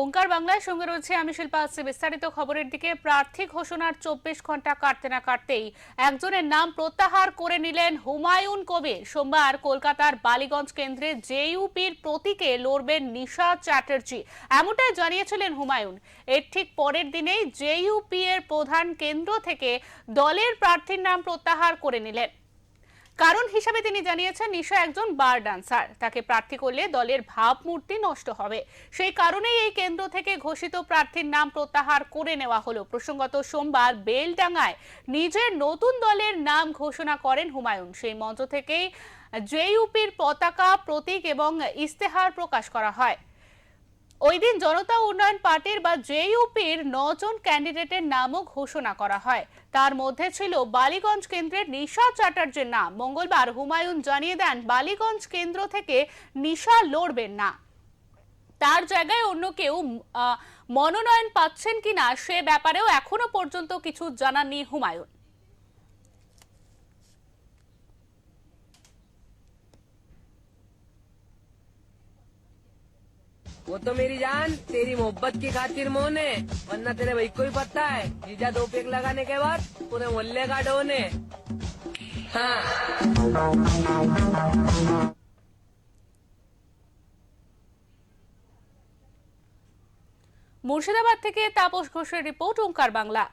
ওঙ্কার বাংলার সঙ্গে রয়েছে আমি শিল্পা আসছি বিস্তারিত খবরের দিকে প্রার্থী ঘোষণার চব্বিশ ঘণ্টা কাটতে না কাটতেই একজনের নাম প্রত্যাহার করে নিলেন হুমায়ুন কবির। সোমবার কলকাতার বালিগঞ্জ কেন্দ্রে জেইউপির প্রতীকে লড়বেন নিশা চ্যাটার্জি। এমনটাই জানিয়েছিলেন হুমায়ুন। এর ঠিক পরের দিনেই জেইউপি এর প্রধান কেন্দ্র থেকে দলের প্রার্থীর নাম প্রত্যাহার করে নিলেন। কারণ হিসাবে তিনি জানিয়েছেন নিশা একজন বার ডান্সার। তাকে প্রার্থী করলে দলের ভাবমূর্তি নষ্ট হবে। সেই কারণেই এই কেন্দ্র থেকে ঘোষিত প্রার্থীর নাম প্রত্যাহার করে নেওয়া হলো। প্রসঙ্গত, সোমবার বেলডাঙ্গায় নিজের নতুন দলের নাম ঘোষণা করেন হুমায়ুন। সেই মঞ্চ থেকেই জেইউপির পতাকা প্রতীক এবং ইস্তেহার প্রকাশ করা হয়। ওই দিন জনতা উন্নয়ন পার্টির বা জেইউপির নজন ক্যান্ডিডেটের নামও ঘোষণা করা হয়। তার মধ্যে ছিল বালিগঞ্জ কেন্দ্রের নিশা চ্যাটার্জির নাম। মঙ্গলবার হুমায়ুন জানিয়ে দেন, বালিগঞ্জ কেন্দ্র থেকে নিশা লড়বেন না। তার জায়গায় অন্য কেউ মনোনয়ন পাচ্ছেন কিনা সে ব্যাপারেও এখনও পর্যন্ত কিছু জানাননি হুমায়ুন। वो तो मेरी जान तेरी मोहब्बत की खातिर मोहन है वरना तेरे भाई को ही पता है जीजा दो पेक लगाने के बाद पूरे मोहल्ले का डोन है हाँ মুর্শিদাবাদ থেকে তাপস ঘোষের রিপোর্ট ওঙ্কার বাংলা